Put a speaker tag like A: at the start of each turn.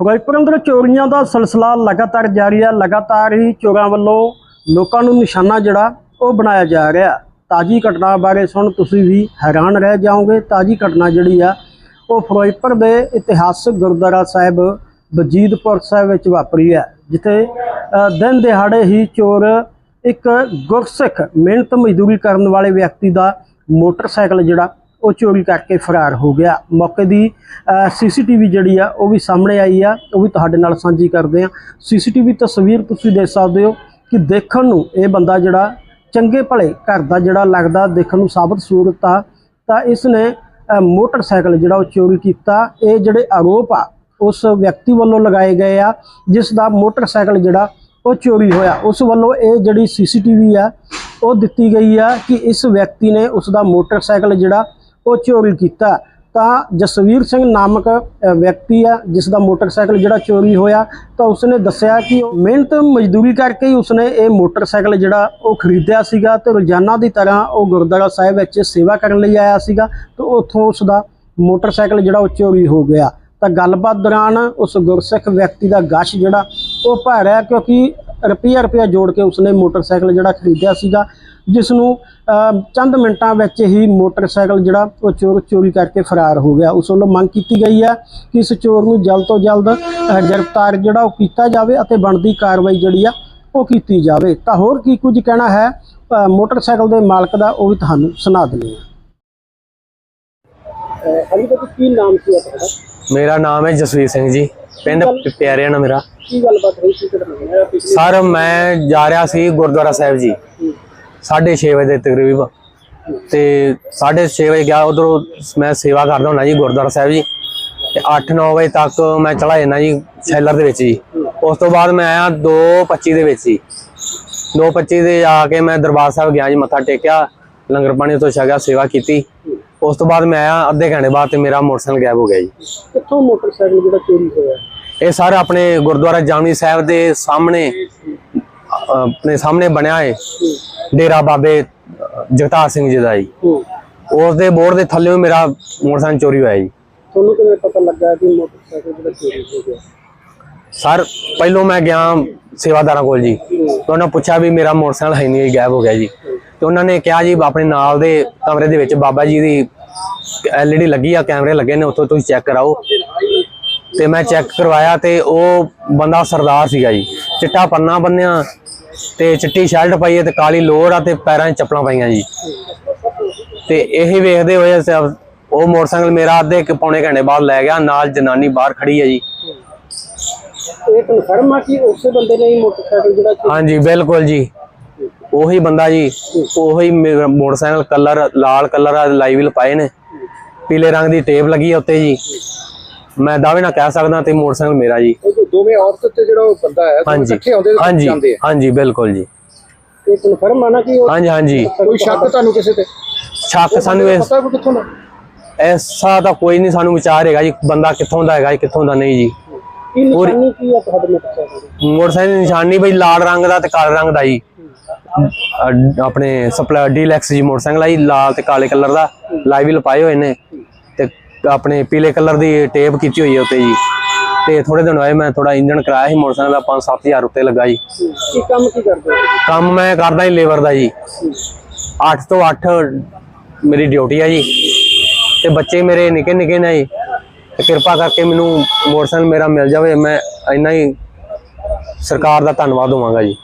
A: ਫਿਰੋਜ਼ਪੁਰ ਅੰਦਰ ਚੋਰੀਆਂ ਦਾ ਸਿਲਸਿਲਾ ਲਗਾਤਾਰ ਜਾਰੀ ਹੈ ਲਗਾਤਾਰ ਹੀ ਚੋਰਾਂ ਵੱਲੋਂ ਲੋਕਾਂ ਨੂੰ ਨਿਸ਼ਾਨਾ ਜਿਹੜਾ, ਉਹ ਬਣਾਇਆ ਜਾ ਰਿਹਾ। ਤਾਜੀ ਘਟਨਾ ਬਾਰੇ ਸੁਣ ਤੁਸੀਂ ਵੀ ਹੈਰਾਨ ਰਹਿ ਜਾਓਗੇ। ਤਾਜੀ ਘਟਨਾ ਜਿਹੜੀ ਆ, ਉਹ ਫਿਰੋਜ਼ਪੁਰ ਦੇ ਇਤਿਹਾਸਕ ਗੁਰਦੁਆਰਾ ਸਾਹਿਬ ਵਜੀਦਪੁਰ ਸਾਹਿਬ ਵਿੱਚ ਵਾਪਰੀ ਹੈ, ਜਿੱਥੇ ਦਿਨ ਦਿਹਾੜੇ ਹੀ ਚੋਰ ਇੱਕ ਗੁਰਸਿੱਖ ਮਿਹਨਤ ਮਜ਼ਦੂਰੀ ਕਰਨ ਵਾਲੇ ਵਿਅਕਤੀ ਦਾ ਮੋਟਰਸਾਈਕਲ ਜਿਹੜਾ ਉਹ ਚੋਰੀ ਕਰਕੇ ਫਰਾਰ ਹੋ ਗਿਆ। ਮੌਕੇ ਦੀ ਸੀਸੀਟੀਵੀ ਜਿਹੜੀ ਆ, ਉਹ ਵੀ ਸਾਹਮਣੇ ਆਈ ਆ। ਉਹ ਵੀ ਤੁਹਾਡੇ ਨਾਲ ਸਾਂਝੀ ਕਰਦੇ ਆ। ਸੀਸੀਟੀਵੀ ਤਸਵੀਰ ਤੁਸੀਂ ਦੇਖ ਸਕਦੇ ਹੋ ਕਿ ਦੇਖਣ ਨੂੰ ਇਹ ਬੰਦਾ ਜਿਹੜਾ ਚੰਗੇ ਭਲੇ ਘਰ ਦਾ ਜਿਹੜਾ ਲੱਗਦਾ, ਦੇਖਣ ਨੂੰ ਸਾਬਤ ਸੂਰਤ ਆ, ਤਾਂ ਇਸ ਨੇ ਮੋਟਰਸਾਈਕਲ ਜਿਹੜਾ ਉਹ ਚੋਰੀ ਕੀਤਾ। ਇਹ ਜਿਹੜੇ ਆਰੋਪ ਆ, ਉਸ ਵਿਅਕਤੀ ਵੱਲੋਂ ਲਗਾਏ ਗਏ ਆ, ਜਿਸ ਦਾ ਮੋਟਰਸਾਈਕਲ ਜਿਹੜਾ ਉਹ ਚੋਰੀ ਹੋਇਆ। ਉਸ ਵੱਲੋਂ ਇਹ ਜਿਹੜੀ ਸੀਸੀਟੀਵੀ ਆ, ਉਹ ਦਿੱਤੀ ਗਈ ਆ ਕਿ ਇਸ ਵਿਅਕਤੀ ਨੇ ਉਸ ਦਾ ਮੋਟਰਸਾਈਕਲ ਜਿਹੜਾ ਉਹ ਚੋਰੀ ਕੀਤਾ। ਤਾਂ ਜਸਵੀਰ ਸਿੰਘ ਨਾਮਕ ਵਿਅਕਤੀ ਆ ਜਿਸ ਦਾ ਮੋਟਰਸਾਈਕਲ ਜਿਹੜਾ ਚੋਰੀ ਹੋਇਆ, ਤਾਂ ਉਸਨੇ ਦੱਸਿਆ ਕਿ ਮਿਹਨਤ, ਮਜ਼ਦੂਰੀ ਕਰਕੇ ਹੀ ਉਸਨੇ ਇਹ ਮੋਟਰਸਾਈਕਲ ਜਿਹੜਾ ਉਹ ਖਰੀਦਿਆ ਸੀਗਾ ਤੇ ਰੋਜ਼ਾਨਾ ਦੀ ਤਰ੍ਹਾਂ ਉਹ ਗੁਰਦੁਆਰਾ ਸਾਹਿਬ ਵਿੱਚ ਸੇਵਾ ਕਰਨ ਲਈ ਆਇਆ ਸੀਗਾ ਤੇ ਉੱਥੋਂ ਉਸ ਦਾ ਮੋਟਰਸਾਈਕਲ ਜਿਹੜਾ ਉਹ ਚੋਰੀ ਹੋ ਗਿਆ। ਤਾਂ ਗੱਲਬਾਤ ਦੌਰਾਨ ਉਸ ਗੁਰਸਿੱਖ ਵਿਅਕਤੀ ਦਾ ਗਸ਼ ਜਿਹੜਾ ਉਹ ਭਰ ਰਿਹਾ ਕਿਉਂਕਿ ਰੁਪਈਆ ਰੁਪਈਆ ਜੋੜ ਕੇ ਉਸਨੇ ਮੋਟਰਸਾਈਕਲ ਜਿਹੜਾ ਖਰੀਦਿਆ ਸੀਗਾ ਜਿਸ ਨੂੰ ਚੰਦ ਮਿੰਟਾਂ ਵਿੱਚ ਹੀ ਮੋਟਰਸਾਈਕਲ ਜਿਹੜਾ ਉਹ ਚੋਰ ਚੋਰੀ ਕਰਕੇ ਫਰਾਰ ਹੋ ਗਿਆ। ਉਸ ਵੱਲੋਂ ਮੰਗ ਕੀਤੀ ਗਈ ਹੈ ਕਿ ਇਸ ਚੋਰ ਨੂੰ ਜਲਦ ਤੋਂ ਜਲਦ ਗ੍ਰਿਫਤਾਰ ਜਿਹੜਾ ਉਹ ਕੀਤਾ ਜਾਵੇ ਅਤੇ ਬਣਦੀ ਕਾਰਵਾਈ ਜਿਹੜੀ ਆ ਉਹ ਕੀਤੀ ਜਾਵੇ। ਤਾਂ ਹੋਰ ਕੀ ਕੁਝ ਕਹਿਣਾ ਹੈ? ਮੋਟਰਸਾਈਕਲ ਦੇ ਮਾਲਕ ਦਾ ਉਹ ਵੀ ਤੁਹਾਨੂੰ ਸੁਣਾ ਦਿੰਦੇ ਹਾਂ। ਅਲੀ ਬਤ ਕੀ ਨਾਮ ਸੀ ਤੁਹਾਡਾ
B: ਮੇਰਾ ਨਾਮ ਹੈ ਜਸਵੀਰ ਸਿੰਘ ਜੀ। ਪਿੰਡ ਪ- ਪਿਆਰਿਆਣਾ ਮੇਰਾ।
A: ਕੀ ਗੱਲਬਾਤ ਹੋਈ ਸੀ? ਕਿਹੜਾ
B: ਸਰ ਮੈਂ ਜਾ ਰਿਹਾ ਸੀ ਗੁਰਦੁਆਰਾ ਸਾਹਿਬ ਜੀ। 6:30 ਵਜੇ ਦੇ ਤਕਰੀਬਨ ਤੇ 6:30 ਵਜੇ ਗਿਆ ਉਧਰੋਂ ਮੈਂ ਸੇਵਾ ਕਰਦਾ ਹੁੰਦਾ ਜੀ ਗੁਰਦੁਆਰਾ ਸਾਹਿਬ ਜੀ। ਤੇ 8-9 ਵਜੇ ਤੱਕ ਮੈਂ ਚਲਾ ਜਾਂਦਾ ਜੀ ਸ਼ੈਲਰ ਦੇ ਵਿੱਚ ਜੀ। ਉਸ ਤੋਂ ਬਾਅਦ ਮੈਂ ਆਇਆ 2:25 ਦੇ ਵਿੱਚ ਜੀ। 2:25 ਦੇ ਆ ਕੇ ਮੈਂ ਦਰਬਾਰ ਸਾਹਿਬ ਗਿਆ ਜੀ ਮੱਥਾ ਟੇਕਿਆ ਲੰਗਰ ਪਾਣੀ ਤੋਂ ਛਕਿਆ ਸੇਵਾ ਕੀਤੀ। ਉਸ ਤੋਂ ਬਾਅਦ ਮੈਂ ਆਇਆ ਅੱਧੇ ਘੰਟੇ ਬਾਅਦ ਤੇ ਮੇਰਾ ਮੋਟਰਸਾਈਕਲ ਗਾਇਬ ਹੋ ਗਿਆ ਜੀ।
A: ਕਿੱਥੋਂ ਮੋਟਰਸਾਈਕਲ ਜਿਹੜਾ ਚੋਰੀ ਹੋਇਆ?
B: ਇਹ ਸਰ ਆਪਣੇ ਗੁਰਦੁਆਰਾ ਜਾਮਨੀ ਸਾਹਿਬ ਦੇ ਸਾਹਮਣੇ ਆਪਣੇ ਸਾਹਮਣੇ ਬਣਿਆ ਹੈ ਡੇਰਾ ਬਾਬੇ ਜਗਤਾਰ ਸਿੰਘ ਜੀ ਦਾ ਜੀ।
A: ਹੂੰ।
B: ਉਸ ਦੇ ਬੋਰਡ ਦੇ ਥੱਲੇ ਮੇਰਾ ਮੋਟਰਸਾਈਕਲ ਚੋਰੀ ਹੋਇਆ ਜੀ।
A: ਤੁਹਾਨੂੰ ਕਿਵੇਂ ਪਤਾ ਲੱਗਾ ਕਿ ਮੋਟਰਸਾਈਕਲ ਜਿਹੜਾ ਚੋਰੀ ਹੋ ਗਿਆ?
B: ਸਰ ਪਹਿਲੋਂ ਮੈਂ ਗਿਆ ਸੇਵਾਦਾਰਾਂ ਕੋਲ ਜੀ। ਤੇ ਉਹਨਾਂ ਪੁੱਛਿਆ ਵੀ ਮੇਰਾ ਮੋਟਰਸਾਈਕਲ ਹੈ ਨਹੀਂ ਗਾਇਬ ਹੋ ਗਿਆ ਜੀ। ਤੇ ਉਹਨਾਂ ਨੇ ਕਿਹਾ ਜੀ ਆਪਣੇ ਨਾਲ ਦੇ ਕਮਰੇ ਦੇ ਵਿੱਚ ਬਾਬਾ ਜੀ ਦੀ ਐਲਈਡੀ ਲੱਗੀ ਆ ਕੈਮਰੇ ਲੱਗੇ ਨੇ ਉੱਥੋਂ ਤੁਸੀਂ ਚੈੱਕ ਕਰਾਓ। ਤੇ ਮੈਂ ਚੈੱਕ ਕਰਵਾਇਆ ਤੇ ਉਹ ਬੰਦਾ ਸਰਦਾਰ ਸੀਗਾ ਜੀ। ਚਿੱਟਾ ਪੰਨਾ ਬੰਨਿਆ ਤੇ ਚਿੱਟੀ ਸ਼ਰਟ ਪਾਈ ਹੈ ਤੇ ਕਾਲੀ ਲੋਅਰ ਆ ਤੇ ਪੈਰਾਂ 'ਚ ਚੱਪਲਾਂ ਪਾਈਆਂ ਜੀ। ਤੇ ਇਹ ਵੇਖਦੇ ਹੋਏ ਉਹ ਮੋਟਰਸਾਈਕਲ ਮੇਰਾ ਅੱਧੇ ਇੱਕ ਪੌਣੇ ਘੰਟੇ ਬਾਅਦ ਲੈ ਗਿਆ ਨਾਲ ਜਨਾਨੀ ਬਾਹਰ ਖੜੀ ਹੈ ਜੀ।
A: ਇਹ ਕਨਫਰਮ ਆ ਕਿ ਉਸੇ ਬੰਦੇ ਨੇ ਹੀ ਮੋਟਰਸਾਈਕਲ ਜਿਹੜਾ ਚੋਰੀ
B: ਹਾਂਜੀ ਬਿਲਕੁਲ ਜੀ। ਉਹੀ ਬੰਦਾ ਜੀ ਉਹੀ ਮੋਟਰਸਾਈਕਲ ਕਲਰ ਲਾਲ ਕਲਰ ਆ ਲਾਈਵਲ ਪਾਏ ਨੇ। ਪੀਲੇ ਰੰਗ ਦੀ ਟੇਪ ਲੱਗੀ ਉੱਤੇ ਜੀ। ਮੈਂ ਦਾਅਵੇ ਨਾਲ ਕਹਿ ਸਕਦਾ ਤੇ ਮੋਟਰਸਾਈਕਲ ਮੇਰਾ ਜੀ।
C: ਉਹ ਦੋਵੇਂ ਔਰਤ ਤੇ ਜਿਹੜਾ ਉਹ ਬੰਦਾ ਹੈ
B: ਹਾਂਜੀ।
C: ਇਕੱਠੇ ਆਉਂਦੇ ਤੇ
B: ਹਾਂਜੀ
C: ਜਾਂਦੇ ਆ।
B: ਹਾਂਜੀ ਬਿਲਕੁਲ ਜੀ।
A: ਇਹ ਕਨਫਰਮ ਆ ਨਾ ਕਿ
B: ਹਾਂਜੀ ਹਾਂਜੀ।
C: ਕੋਈ ਸ਼ੱਕ ਤੁਹਾਨੂੰ ਕਿਸੇ ਤੇ?
B: ਸ਼ੱਕ ਸਾਨੂੰ ਇਸ
C: ਪਤਾ ਕਿੱਥੋਂ ਦਾ?
B: ਐਸਾ ਤਾਂ ਕੋਈ ਨਹੀਂ ਸਾਨੂੰ ਵਿਚਾਰ ਹੈਗਾ ਜੀ ਬੰਦਾ ਕਿੱਥੋਂ ਦਾ ਹੈਗਾ ਕਿੱਥੋਂ ਦਾ ਨਹੀਂ ਜੀ।
A: ਕੀ ਨਿਸ਼ਾਨੀ ਕੀ ਆ ਤੁਹਾਡੇ ਮੋਟਰਸਾਈਕਲ ਦੀ
B: ਨਿਸ਼ਾਨੀ ਬਈ ਲਾਲ ਰੰਗ ਦਾ ਤੇ ਕਾਲੇ ਰੰਗ ਦਾ ਜੀ। ਆਪਣੇ ਸਪਲਾ ਡੀਲੈਕਸ ਜੀ ਮੋਟਰਸਾਈਕਲ ਆ ਜੀ ਲਾਲ ਤੇ ਕਾਲੇ ਕਲਰ ਦਾ। ਲਾਈਵਲ ਪਾਏ ਹੋਏ ਨੇ। ਤੇ ਆਪਣੇ ਪੀਲੇ ਕਲਰ ਦੀ ਟੇਪ ਕੀਤੀ ਹੋਈ ਹੈ ਉੱਤੇ ਜੀ। ਤੇ ਥੋੜੇ ਦਿਨ ਹੋਏ ਮੈਂ ਥੋੜਾ ਇੰਜਨ ਕਰਾਇਆ ਸੀ ਮੋਟਰਸਾਈਕਲ ਦਾ 5-7000 ਉੱਤੇ ਲੱਗਾ ਜੀ
A: ਕੀ ਕੰਮ ਕੀ ਕਰਦੇ ਹੋ?
B: ਕੰਮ ਮੈਂ ਕਰਦਾ ਜੀ ਲੇਬਰ ਦਾ ਜੀ। 8 ਤੋਂ 8 ਮੇਰੀ ਡਿਊਟੀ ਆ ਜੀ। ਤੇ ਬੱਚੇ ਮੇਰੇ ਨਿੱਕੇ ਨਿੱਕੇ ਨੇ ਜੀ। ਤੇ ਕਿਰਪਾ ਕਰਕੇ ਮੈਨੂੰ ਮੋਟਰਸਾਈਕਲ ਮੇਰਾ ਮਿਲ ਜਾਵੇ ਮੈਂ ਇੰਨਾ ਹੀ ਸਰਕਾਰ ਦਾ ਧੰਨਵਾਦ ਹੋਵਾਂਗਾ ਜੀ।